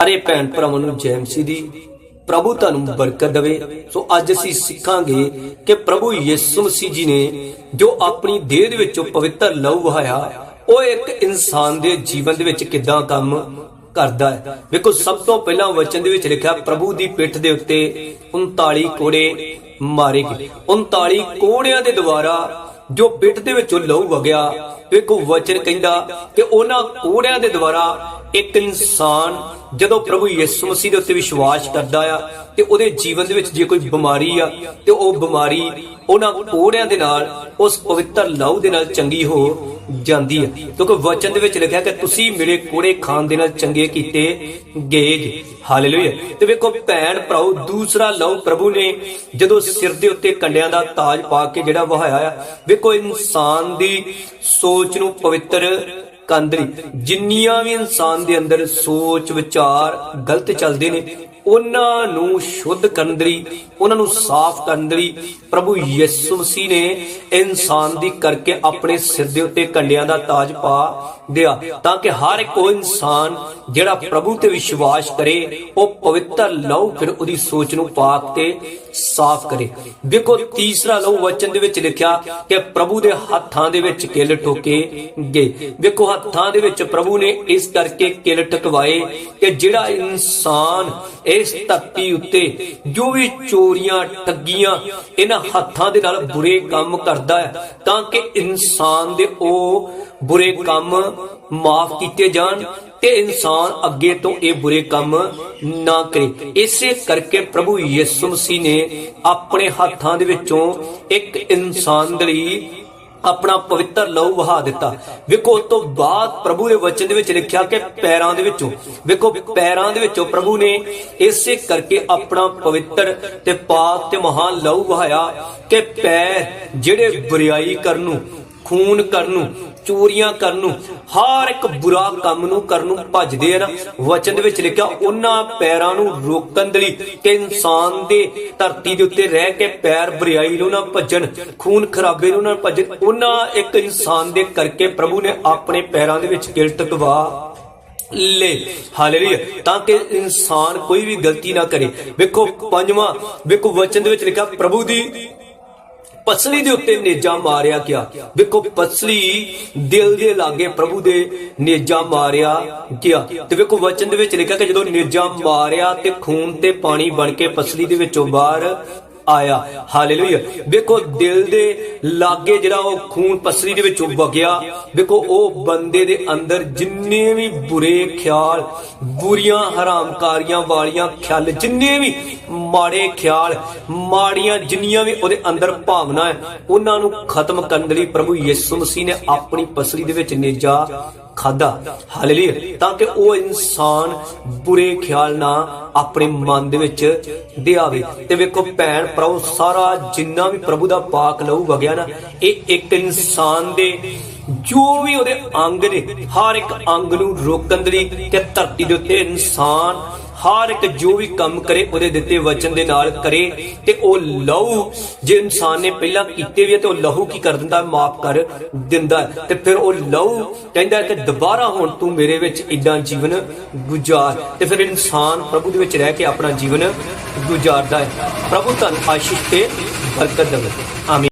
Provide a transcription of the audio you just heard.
ਸਾਰੇ ਭੈਣ ਭਰਾਵਾਂ ਨੂੰ ਜੈ ਮਸੀਹ ਦੀ ਪ੍ਰਭੂ ਤੁਹਾਨੂੰ ਬਰਕਤ ਦੇਵੇ। ਸੋ ਅੱਜ ਅਸੀਂ ਸਿੱਖਾਂਗੇ ਕਿ ਪ੍ਰਭੂ ਯਿਸੂ ਮਸੀਹ ਜੀ ਨੇ ਜੋ ਆਪਣੀ ਦੇਹ ਦੇ ਵਿੱਚੋਂ ਪਵਿੱਤਰ ਲਹੂ ਵਹਾਇਆ, ਉਹ ਇੱਕ ਇਨਸਾਨ ਦੇ ਜੀਵਨ ਦੇ ਵਿੱਚ ਕਿੱਦਾਂ ਕੰਮ ਕਰਦਾ ਹੈ। ਵੇਖੋ, ਸਭ ਤੋਂ ਪਹਿਲਾਂ ਵਚਨ ਦੇ ਵਿੱਚ ਲਿਖਿਆ, ਪ੍ਰਭੂ ਦੀ ਪਿੱਠ ਦੇ ਉੱਤੇ 39 ਕੋੜੇ ਮਾਰੇ ਗਏ। 39 ਕੋੜਿਆਂ ਦੇ ਦੁਆਰਾ ਜੋ ਪਿੱਠ ਦੇ ਵਿੱਚੋਂ ਲਹੂ ਵਗਿਆ ਵੇਖੋ ਵਚਨ ਕਹਿੰਦਾ ਕਿ ਉਹਨਾਂ ਕੋੜਿਆਂ ਦੇ ਦੁਆਰਾ ਇੱਕ ਇਨਸਾਨ ਜਦੋਂ ਪ੍ਰਭੂ ਯਿਸੂ ਮਸੀਹ ਦੇ ਉੱਤੇ ਵਿਸ਼ਵਾਸ ਕਰਦਾ ਆ ਤੇ ਉਹਦੇ ਜੀਵਨ ਦੇ ਵਿੱਚ ਜੇ ਕੋਈ ਬਿਮਾਰੀ ਆ ਤੇ ਉਹ ਬਿਮਾਰੀ ਉਹਨਾਂ ਕੋੜਿਆਂ ਦੇ ਨਾਲ, ਉਸ ਪਵਿੱਤਰ ਲਹੂ ਦੇ ਨਾਲ ਚੰਗੀ ਹੋ ਜਾਂਦੀ ਹੈ। ਕਿਉਂਕਿ ਵਚਨ ਦੇ ਵਿੱਚ ਲਿਖਿਆ ਕਿ ਤੁਸੀਂ ਮੇਰੇ ਕੋੜੇ ਖਾਨ ਦੇ ਨਾਲ ਚੰਗੇ ਕੀਤੇ ਗਏ ਜੀ। ਹਾਲੇਲੂਇਆ ਤੇ ਵੇਖੋ, ਭੈਣ ਭਰਾਓ, ਦੂਸਰਾ ਲਹੂ ਪ੍ਰਭੂ ਨੇ ਜਦੋਂ ਸਿਰ ਦੇ ਉੱਤੇ ਕੰਡਿਆਂ ਦਾ ਤਾਜ ਪਾ ਕੇ ਜਿਹੜਾ ਵਹਾਇਆ ਆ, ਵੇਖੋ, ਇਨਸਾਨ ਦੀ ਸੋਚ ਨੂੰ ਪਵਿੱਤਰ ਕੰਦਰੀ ਜਿੰਨੀਆਂ ਵੀ ਇਨਸਾਨ ਦੇ ਅੰਦਰ ਸੋਚ, ਵਿਚਾਰ ਗਲਤ ਚੱਲਦੇ ਨੇ ਉਹਨਾਂ ਨੂੰ ਸ਼ੁੱਧ ਕਰਨ ਲਈ ਉਹਨਾਂ ਨੂੰ ਸਾਫ਼ ਕਰਨ ਲਈ ਪ੍ਰਭੂ ਯਿਸੂ ਮਸੀਹ ਨੇ ਇਨਸਾਨ ਦੀ ਕਰਕੇ ਆਪਣੇ ਸਿਰ ਦੇ ਉੱਤੇ ਕੰਡਿਆਂ ਦਾ ਤਾਜ ਪਾ ਦਿਆ, ਤਾਂ ਕਿ ਹਰ ਇੱਕ ਉਹ ਇਨਸਾਨ ਜਿਹੜਾ ਪ੍ਰਭੂ ਤੇ ਵਿਸ਼ਵਾਸ ਕਰੇ, ਉਹ ਪਵਿੱਤਰ ਲਹੂ ਫਿਰ ਉਹਦੀ ਸੋਚ ਨੂੰ ਪਾਕ ਤੇ ਸਾਫ਼ ਕਰੇ। ਦੇਖੋ, ਤੀਸਰਾ ਲਹੂ ਵਚਨ ਦੇ ਵਿੱਚ ਲਿਖਿਆ ਕਿ ਪ੍ਰਭੂ ਦੇ ਹੱਥਾਂ ਦੇ ਵਿੱਚ ਕਿਲ ਠੋਕੇ ਗਏ। ਦੇਖੋ, ਹੱਥਾਂ ਦੇ ਵਿੱਚ ਪ੍ਰਭੂ ਨੇ ਇਸ ਕਰਕੇ ਕਿਲ ਟਕਵਾਏ ਕਿ ਜਿਹੜਾ ਇਨਸਾਨ ਇਸ ਧਰਤੀ ਉੱਤੇ ਜੋ ਵੀ ਚੋਰੀਆਂ, ਠੱਗੀਆਂ ਇਹਨਾਂ ਹੱਥਾਂ ਦੇ ਨਾਲ ਬੁਰੇ ਕੰਮ ਕਰਦਾ ਹੈ, ਤਾਂ ਕਿ ਇਨਸਾਨ ਦੇ ਉਹ ਬੁਰੇ ਕੰਮ ਮਾਫ ਕੀਤੇ ਜਾਣ ਤੇ ਇਨਸਾਨ ਅੱਗੇ ਤੋਂ ਇਹ ਬੁਰੇ ਕੰਮ ਨਾ ਕਰੇ। ਇਸੇ ਕਰਕੇ ਪ੍ਰਭੂ ਯਿਸੂ ਮਸੀਹ ਨੇ ਆਪਣੇ ਹੱਥਾਂ ਦੇ ਵਿੱਚੋਂ ਇੱਕ ਇਨਸਾਨ ਦੇ ਲਈ ਆਪਣਾ ਪਵਿੱਤਰ ਲਹੂ ਵਹਾ ਦਿੱਤਾ। ਵੇਖੋ, ਉਸ ਤੋਂ ਬਾਅਦ ਪ੍ਰਭੂ ਦੇ ਵਚਨ ਦੇ ਵਿੱਚ ਲਿਖਿਆ ਕਿ ਪੈਰਾਂ ਦੇ ਵਿੱਚੋਂ, ਵੇਖੋ, ਪੈਰਾਂ ਦੇ ਵਿੱਚੋਂ ਪ੍ਰਭੂ ਨੇ ਇਸੇ ਕਰਕੇ ਆਪਣਾ ਪਵਿੱਤਰ ਤੇ ਪਾਕ ਤੇ ਮਹਾਨ ਲਹੂ ਵਹਾਇਆ ਕਿ ਪੈਰ ਜਿਹੜੇ ਬੁਰੀਾਈ ਕਰਨ ਨੂੰ, ਖੂਨ ਕਰਨ ਨੂੰ ਚੋਰੀਆਂ ਕਰਨ ਨੂੰ, ਹਰ ਇੱਕ ਬੁਰਾ ਕੰਮ ਨੂੰ ਕਰਨ ਨੂੰ ਭੱਜਦੇ ਆ ਵਚਨ ਦੇ ਵਿੱਚ ਲਿਖਿਆ, ਉਹਨਾਂ ਪੈਰਾਂ ਨੂੰ ਰੋਕਣ ਦੇ ਲਈ ਕਿ ਇਨਸਾਨ ਦੇ ਧਰਤੀ ਦੇ ਉੱਤੇ ਰਹਿ ਕੇ ਪੈਰ ਬੁਰਾਈ ਨੂੰ ਨਾ ਭੱਜਣ, ਖੂਨ ਖਰਾਬੇ ਨੂੰ ਨਾ ਭੱਜਣ, ਉਹਨਾਂ ਇੱਕ ਇਨਸਾਨ ਦੇ ਕਰਕੇ ਪ੍ਰਭੂ ਨੇ ਆਪਣੇ ਪੈਰਾਂ ਦੇ ਵਿੱਚ ਕਿਰਤ ਗਵਾ ਲੈ। ਹਾਲੇਲੂਇਆ। ਤਾਂ ਕਿ ਇਨਸਾਨ ਕੋਈ ਵੀ ਗਲਤੀ ਨਾ ਕਰੇ। ਵੇਖੋ, ਪੰਜਵਾਂ, ਵੇਖੋ, ਵਚਨ ਦੇ ਵਿੱਚ ਲਿਖਿਆ, ਪ੍ਰਭੂ ਦੀ ਪਸਲੀ ਦੇ ਉੱਤੇ ਨੇਜਾ ਮਾਰਿਆ ਗਿਆ। ਵੇਖੋ, ਪਸਲੀ ਦਿਲ ਦੇ ਲਾਗੇ ਪ੍ਰਭੂ ਦੇ ਨੇਜਾ ਮਾਰਿਆ ਗਿਆ। ਤੇ ਵੇਖੋ, ਵਚਨ ਦੇ ਵਿੱਚ ਲਿਖਿਆ ਕਿ ਜਦੋਂ ਨੇਜਾ ਮਾਰਿਆ ਤੇ ਖੂਨ ਤੇ ਪਾਣੀ ਬਣ ਕੇ ਪਸਲੀ ਦੇ ਵਿੱਚੋਂ ਬਾਹਰ ਆਇਆ। ਹਾਲੇਲੂਇਆ ਵੇਖੋ, ਦਿਲ ਦੇ ਲਾਗੇ ਜਿਹੜਾ ਉਹ ਖੂਨ ਪਸਲੀ ਦੇ ਵਿੱਚੋਂ ਵਗਿਆ, ਵੇਖੋ, ਉਹ ਬੰਦੇ ਦੇ ਅੰਦਰ ਜਿੰਨੇ ਵੀ ਬੁਰੇ ਖਿਆਲ, ਬੁਰੀਆਂ ਹਰਾਮਕਾਰੀਆਂ ਵਾਲੀਆਂ ਖਿਆਲ, ਜਿੰਨੇ ਵੀ ਮਾੜੇ ਖਿਆਲ, ਮਾੜੀਆਂ ਜਿੰਨੀਆਂ ਵੀ ਉਹਦੇ ਅੰਦਰ ਭਾਵਨਾ ਹੈ, ਉਹਨਾਂ ਨੂੰ ਖਤਮ ਕਰਨ ਦੇ ਲਈ ਪ੍ਰਭੂ ਯਿਸੂ ਮਸੀਹ ਨੇ ਆਪਣੀ ਪਸਰੀ ਦੇ ਵਿੱਚ ਨੇਜਾ ਖਾਦਾ ਹਾਲੇਲੂਇਆ ਤਾਂ ਕਿ ਉਹ ਇਨਸਾਨ ਬੁਰੇ ਖਿਆਲ ਨਾ ਆਪਣੇ ਮਨ ਦੇ ਵਿੱਚ ਦਿਆਵੇ। ਤੇ ਵੇਖੋ ਭੈਣ ਪ੍ਰਭੂ ਸਾਰਾ ਜਿੰਨਾ ਵੀ ਪ੍ਰਭੂ ਦਾ ਪਾਕ ਲਹੂ ਵਗਿਆ ਨਾ, ਇਹ ਇੱਕ ਇਨਸਾਨ ਦੇ ਜੋ ਵੀ ਉਹਦੇ ਅੰਗ ਨੇ, ਹਰ ਇੱਕ ਅੰਗ ਨੂੰ ਰੋਕਣ ਦੇ ਲਈ ਤੇ ਧਰਤੀ ਦੇ ਉੱਤੇ ਇਨਸਾਨ ਹਰ ਇੱਕ ਜੋ ਵੀ ਕੰਮ ਕਰੇ, ਉਹਦੇ ਦਿੱਤੇ ਵਚਨ ਦੇ ਨਾਲ ਕਰੇ ਤੇ ਉਹ ਲਹੂ, ਜੇ ਇਨਸਾਨ ਨੇ ਪਹਿਲਾਂ ਕੀਤੇ ਵੀ ਤੇ ਉਹ ਲਹੂ ਕੀ ਕਰ ਦਿੰਦਾ? ਮਾਫ ਕਰ ਦਿੰਦਾ ਤੇ ਫਿਰ ਉਹ ਲਹੂ ਕਹਿੰਦਾ ਹੈ ਕਿ ਦੁਬਾਰਾ ਹੁਣ ਤੂੰ ਮੇਰੇ ਵਿੱਚ ਇਦਾਂ ਜੀਵਨ ਗੁਜ਼ਾਰ। ਤੇ ਫਿਰ ਇਨਸਾਨ ਪ੍ਰਭੂ ਦੇ ਵਿੱਚ ਰਹਿ ਕੇ ਆਪਣਾ ਜੀਵਨ ਗੁਜ਼ਾਰਦਾ ਹੈ। ਪ੍ਰਭੂ ਤੁਹਾਨੂੰ ਆਸ਼ੀਸ਼ ਤੇ ਬਰਕਤ ਦੇਵੇ। ਆਮੀਨ।